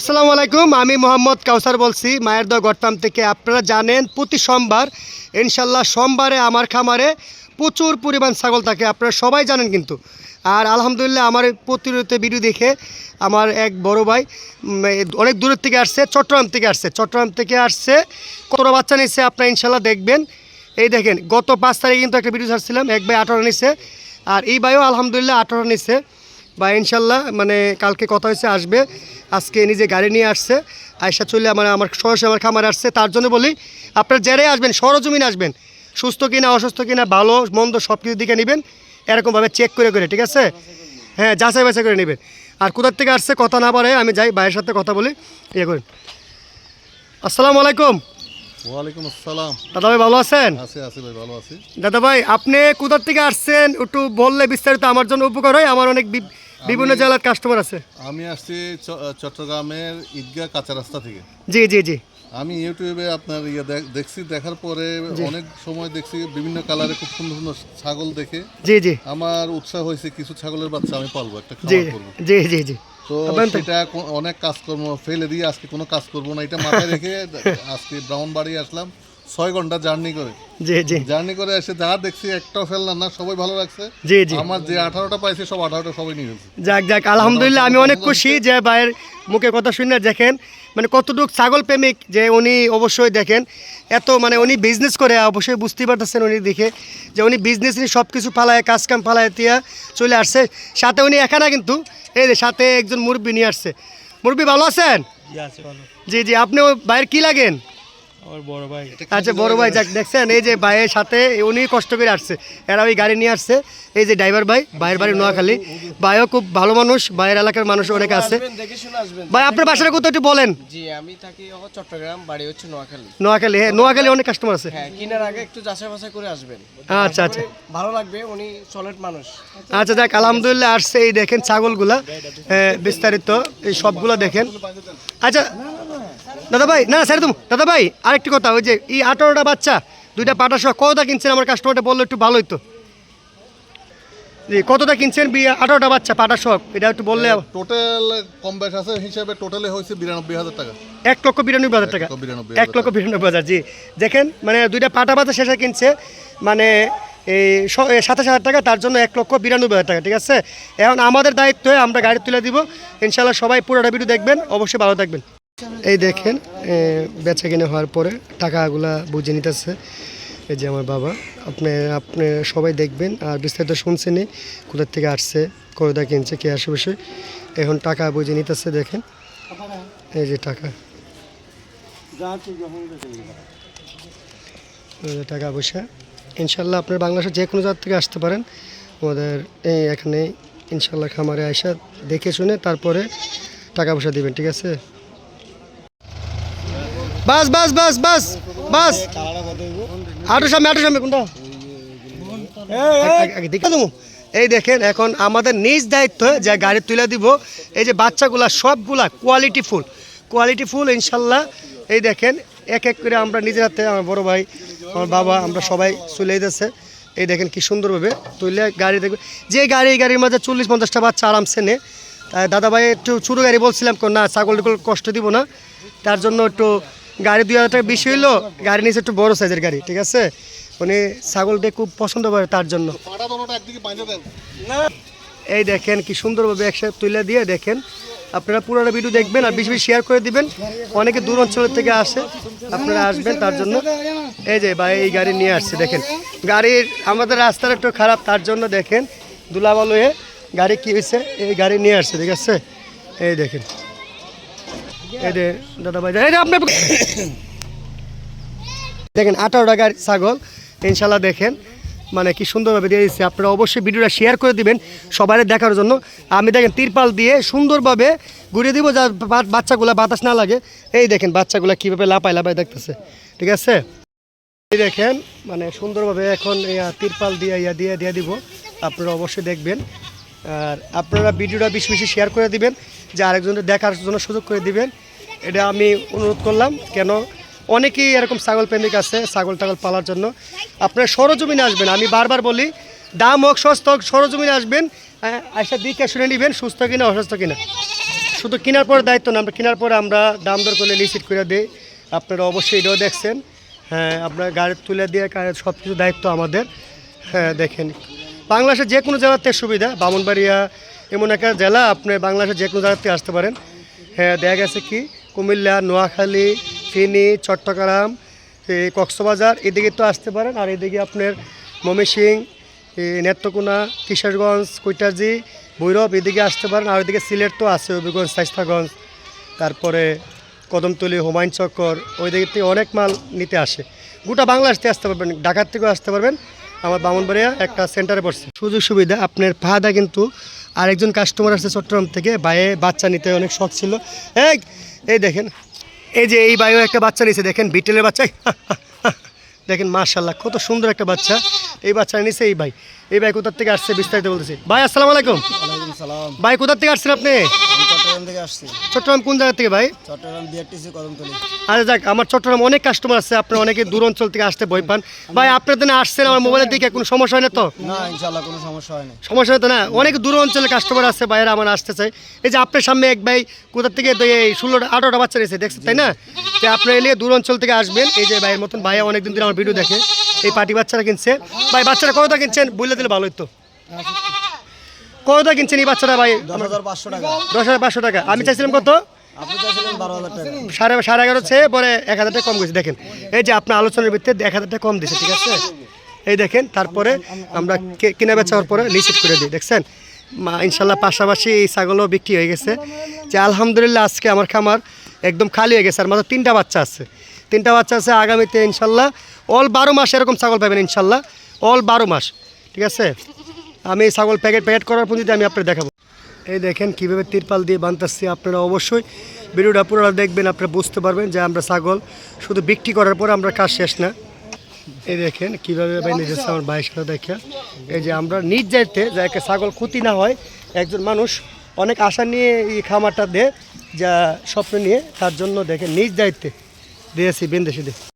আসসালামু আলাইকুম, আমি মোহাম্মদ কাউসার বলছি মায়ের দোয়া গড়তাম থেকে। আপনারা জানেন, প্রতি সোমবার ইনশাল্লাহ সোমবারে আমার খামারে প্রচুর পরিমাণ ছাগল থাকে, আপনারা সবাই জানেন কিন্তু। আর আলহামদুলিল্লাহ আমার প্রতিনিয়ত ভিডিও দেখে আমার এক বড় ভাই অনেক দূরের থেকে আসছে, চট্টগ্রাম থেকে আসছে। চট্টগ্রাম থেকে আসছে, কতটা বাচ্চা নিচ্ছে আপনারা ইনশাল্লাহ দেখবেন। এই দেখেন, গত পাঁচ তারিখে কিন্তু একটা ভিডিও ছাড়ছিলাম, এক ভাই আঠারো নিচ্ছে আর এই ভাইও আলহামদুলিল্লাহ আঠারো নিচ্ছে বা ইনশাল্লাহ মানে কালকে কথা হয়েছে, আসবে। আজকে নিজে গাড়ি নিয়ে আসছে আয়সা চলে আমার আমার সরাসরি আমার খামারে আসছে। তার জন্য বলি আপনার যারাই আসবেন সরজমিনে আসবেন। সুস্থ কিনা অসুস্থ কিনা ভালো মন্দ সব কিছু দিকে নেবেন এরকমভাবে চেক করে করে ঠিক আছে? হ্যাঁ যাচাই বাছাই করে নেবেন। আর কোথার থেকে আসছে কথা না পারে আমি যাই ভাইয়ের সাথে কথা বলি ইয়ে করেন। আসসালামু আলাইকুম। ওয়ালাইকুম আসসালাম। দাদা ভাই ভালো আছেন? আছি আছি ভাই ভালো আছি। দাদা ভাই আপনি কোথার থেকে আসছেন? একটু বললে বিস্তারিত আমার জন্য উপকার হয় আমার অনেক বিভিন্ন জেলার কাস্টমার আছে। আমি আসছি চট্টগ্রামের ঈদগাহ কাঁচা রাস্তা থেকে। জি জি জি। আমি ইউটিউবে আপনার ইয়ে দেখছি দেখার পরে অনেক সময় দেখছি বিভিন্ন কালারে খুব সুন্দর সুন্দর ছাগল দেখে। জি জি। আমার উৎসাহ হয়েছে কিছু ছাগলের বাচ্চা আমি পালবো একটা জি করব। জি জি জি। তো সেটা অনেক কাজকর্ম ফেলে দিয়ে আজকে কোনো কাজ করব না এটা মাথায় রেখে আজকে ব্রাউন বাড়ি আসলাম। ছয় ঘণ্টা জার্নি করে। জি জি। জার্নি করে এসে যা দেখছি একটাও ফেললাম না সবাই ভালো লাগছে। জি জি। আমার যে আঠারোটা পাইছে সব আঠারোটা সবাই নিয়ে গেছে যাক যাক আলহামদুলিল্লাহ আমি অনেক খুশি যে ভাইয়ের মুখে কথা শুনে দেখেন মানে কতটুক ছাগল প্রেমিক যে উনি অবশ্যই দেখেন এত মানে উনি বিজনেস করে অবশ্যই বুঝতে পারতেছেন উনি দেখে যে উনি বিজনেস নিয়ে সব কিছু ফালায় কাজ কাম ফালায় দিয়া চলে আসছে। সাথে উনি একা না কিন্তু এই যে সাথে একজন মুরব্বী নিয়ে আসছে। মুরব্বী ভালো আছেন? জি জি জি আপনি ওই ভাইয়ের কি লাগেন? আমার বড় ভাই। আচ্ছা বড় ভাই যাক দেখছেন এই যে ভাইয়ের সাথে উনি কষ্ট করে আসছে। এরা ওই গাড়ি নিয়ে আসছে। এই যে ড্রাইভার ভাই ভাইয়ের বাড়ি নোয়াখালী। ভাইও খুব ভালো মানুষ ভাইয়ের এলাকার মানুষ অনেক আছে। ভাই আপনার বাসাটা কোথাও একটু বলেন। জি আমি থাকি চট্টগ্রাম বাড়ি হচ্ছে নোয়াখালী। নোয়াখালী হ্যাঁ নোয়াখালী অনেক কাস্টমার আছে। হ্যাঁ কিনার আগে একটু যাচাই বাছাই করে আসবেন। আচ্ছা আচ্ছা। ভালো লাগবে উনি সলিড মানুষ। আচ্ছা যাক আলহামদুলিল্লাহ আসছে। এই দেখেন ছাগলগুলা বিস্তারিত এই সবগুলা দেখেন। আচ্ছা দাদা ভাই না স্যার তুমি দাদা ভাই আরেকটি কথা ওই যে এই আঠারোটা বাচ্চা দুইটা পাটা সহ কতটা কিনছেন? আমার কাস্টমারটা বলল একটু ভালো হইতো। জি কতটা কিনছেন আঠারোটা বাচ্চা পাটা সহ এটা একটু বললে টোটাল কম বেশ আছে হিসাবে টোটালে হয়েছে বিরানব্বই হাজার টাকা। এক লক্ষ বিরানব্বই হাজার টাকা। এক লক্ষ বিরানব্বই হাজার জি। দেখেন মানে দুইটা পাটা বাতা শেষে কিনছে মানে এই সাতাশ হাজার টাকা তার জন্য এক লক্ষ বিরানব্বই হাজার টাকা ঠিক আছে? এখন আমাদের দায়িত্ব আমরা গাড়ি তুলে দিব। ইনশাল্লাহ সবাই পুরোটা ভিডিও দেখবেন অবশ্যই ভালো থাকবেন। এই দেখেন বেচা কিনে হওয়ার পরে টাকাগুলা বুঝে নিতেছে। এই যে আমার বাবা, আপনি আপনি সবাই দেখবেন, আর বিস্তারিত শুনছেনই কোথার থেকে আসছে কয়টা কিনছে, কে আসে বসে। এখন টাকা বুঝে নিতেছে, দেখেন। এই যে টাকা। টাকা পয়সা। ইনশাল্লাহ আপনার বাংলাদেশের যে কোনো জায়গা থেকে আসতে পারেন। আমাদের এই এখানে ইনশাল্লাহ খামারে আসা দেখে শুনে তারপরে টাকা পয়সা দিবেন, ঠিক আছে? বাস বাস বাস বাস বাস। আটো সামনে আটো সামনে কোনটা? দেখে দেবো। এই দেখেন এখন আমাদের নিজ দায়িত্ব যে গাড়ি তুলে দিব। এই যে বাচ্চাগুলা সবগুলা কোয়ালিটি ফুল। কোয়ালিটি ফুল ইনশাল্লাহ। এই দেখেন এক এক করে আমরা নিজের হাতে আমার বড় ভাই আমার বাবা আমরা সবাই চলে যেতেছে এই দেখেন কি সুন্দরভাবে তুলে গাড়ি দেখবে। যে গাড়ি এই গাড়ির মাঝে চল্লিশ পঞ্চাশটা বাচ্চা আরামসে নে। তাই দাদা ভাই একটু ছোটো গাড়ি বলছিলাম না ছাগল কষ্ট দিব না। তার জন্য একটু গাড়ি দুই হাজার টাকা বেশি হইল, গাড়ি নিয়েছে একটু বড় সাইজের গাড়ি, ঠিক আছে? উনি ছাগলটা খুব পছন্দ করে তার জন্য। এই দেখেন কি সুন্দরভাবে একসাথে তুলে দিয়ে দেখেন। আপনারা পুরোটা ভিডিও দেখবেন আর বেশি বেশি শেয়ার করে দিবেন। অনেকে দূর অঞ্চলের থেকে আসে, আপনারা আসবেন তার জন্য। এই যে ভাই, এই গাড়ি নিয়ে আসছে, দেখেন। গাড়ির আমাদের রাস্তাটা একটু খারাপ, তার জন্য দেখেন দুলাবালুয়ে গাড়ি কী হয়েছে, এই গাড়ি নিয়ে আসছে, ঠিক আছে? এই দেখেন। দাদা ভাই দেখেন আঠারোটা গাড়ি ছাগল, ইনশাল্লাহ দেখেন মানে কি সুন্দরভাবে দিয়ে দিচ্ছে। আপনারা অবশ্যই ভিডিওটা শেয়ার করে দিবেন সবাই দেখার জন্য। আমি দেখেন, তিরপাল দিয়ে সুন্দরভাবে ঘুরিয়ে দিব যা বাচ্চাগুলা বাতাস না লাগে। এই দেখেন, বাচ্চাগুলা কীভাবে লাপায় লাপায় দেখতেছে। ঠিক আছে? এই দেখেন মানে সুন্দরভাবে এখন তিরপাল দিয়ে, ইয়া দিয়ে দিয়ে দিব। আপনারা অবশ্যই দেখবেন। আর আপনারা ভিডিওটা বেশি বেশি শেয়ার করে দিবেন। যে আরেকজনের দেখার জন্য সুযোগ করে দিবেন। এটা আমি অনুরোধ করলাম, কেন অনেকেই এরকম ছাগল প্রেমিক আছে, ছাগল টাগল পালার জন্য। আপনারা সরজমিনে আসবেন, আমি বারবার বলি, দাম হোক, সস্তা হোক, সরজমিনে আসবেন আইসা দিকে শুনে নেবেন, সুস্থ কিনা, অসুস্থ কিনা। শুধু কেনার পরে দায়িত্ব না, আমরা কেনার পরে আমরা দাম দর করলে লিসিট করে দিই। আপনারা অবশ্যই এটাও দেখছেন। হ্যাঁ আপনার গাড়ি তুলে দিয়ে সব কিছু দায়িত্ব আমাদের। হ্যাঁ দেখেন। বাংলাদেশের যে কোনো জায়গাতে সুবিধা, বামনবাড়িয়া এমন একটা জেলা, আপনি বাংলাদেশের যে কোনো জায়গাতে আসতে পারেন। হ্যাঁ দেখা গেছে কি কুমিল্লা, নোয়াখালী, ফেনী, চট্টগ্রাম কক্সবাজার, এদিকে তো আসতে পারেন। আর এদিকে আপনার ময়মনসিং নেত্রকোনা, কিশোরগঞ্জ, কৈটাজি, ভৈরব, এদিকে আসতে পারেন। আর এদিকে সিলেট তো আছে, হবিগঞ্জ শাইস্তাগঞ্জ তারপরে কদমতলি, হুমায়ুন চক্কর ওই দিক থেকে অনেক মাল নিতে আসে। গোটা থেকে আসতে পারবেন, ঢাকার থেকেও আসতে পারবেন। আমার বামনবাড়িয়া একটা সেন্টারে পড়ছে। সুযোগ সুবিধা, আপনার ফাহাদা কিন্তু আরেকজন কাস্টমার আসছে চট্টগ্রাম থেকে বাইরে বাচ্চা নিতে অনেক শখ ছিল। এক এই দেখেন এই যে এই বাইও একটা বাচ্চা নিছে দেখেন বিটেলের বাচ্চা। দেখেন মার্শাল্লাহ কত সুন্দর একটা বাচ্চা। এই বাচ্চা নিছে এই ভাই। এই ভাই কোথার থেকে আসছে বিস্তারিত বলতেছি। ভাই আসসালামু আলাইকুম। ভাই কোথার থেকে আসছেন আপনি? চট্টগ্রাম থেকে আসছি। চট্টগ্রাম কোন জায়গা থেকে ভাই? চট্টগ্রাম বিআরটিসি কদমতলি। আরে যাক আমার চট্টগ্রাম অনেক কাস্টমার আছে আপনার অনেকে দূর অঞ্চল থেকে আসতে ভয় পান। ভাই আপনার দিনে আসছেন আমার মোবাইলের দিকে কোনো সমস্যা হয় না তো? না ইনশাল্লাহ কোনো সমস্যা হয় না। সমস্যা হয় তো না? অনেক দূর অঞ্চলে কাস্টমার আছে বাইরে আমার আসতে চাই এই যে আপনার সামনে এক ভাই কোথা থেকে তো এই ষোলোটা আঠারোটা বাচ্চা নিয়েছে দেখছেন তাই না? যে আপনি এলে দূর অঞ্চল থেকে আসবেন। এই যে ভাইয়ের মতন ভাইয়া অনেকদিন ধরে আমার ভিডিও দেখে এই পার্টি বাচ্চারা কিনছে। ভাই বাচ্চারা কতটা কিনছেন? বললে দিলে ভালো হতো কতটা কিনছেন এই বাচ্চারা ভাই? দশ হাজার পাঁচশো টাকা। দশ হাজার পাঁচশো টাকা। আমি চাইছিলাম কত? সাড়ে সাড়ে এগারো চেয়ে পরে এক হাজার টাকা কম গেছে। দেখেন এই যে আপনার আলোচনার ভিত্তিতে এক হাজার টাকা কম দিছে ঠিক আছে? এই দেখেন তারপরে আমরা কিনা বেচা হওয়ার পরে লিস্ট করে দিই দেখছেন? ইনশাল্লাহ পাশাপাশি এই ছাগলও বিক্রি হয়ে গেছে। যে আলহামদুলিল্লাহ আজকে আমার খামার একদম খালি হয়ে গেছে আর মাত্র তিনটা বাচ্চা আছে। তিনটা বাচ্চা আছে আগামীতে ইনশাল্লাহ অল বারো মাস এরকম ছাগল পাবেন ইনশাল্লাহ। অল বারো মাস ঠিক আছে? আমি এই ছাগল প্যাকেট প্যাকেট করার পর্যন্ত আমি আপনার দেখাবো। এই দেখেন কীভাবে তিরপাল দিয়ে বানতেছি আপনারা অবশ্যই। ভিডিওটা পুরোটা দেখবেন, আপনারা বুঝতে পারবেন যে আমরা ছাগল শুধু বিক্রি করার পর আমরা কাজ শেষ না। এই দেখেন কীভাবে বেঁধে যাচ্ছে আমার বাইশ সাথে দেখে। এই যে আমরা নিজ যাইতে যাকে ছাগল ক্ষতি না হয়, একজন মানুষ অনেক আশা নিয়ে এই খামারটা দেয়, যা স্বপ্ন নিয়ে তার জন্য দেখে নিজ দায়িত্বে দিয়েছি বিন্দেশি দিয়ে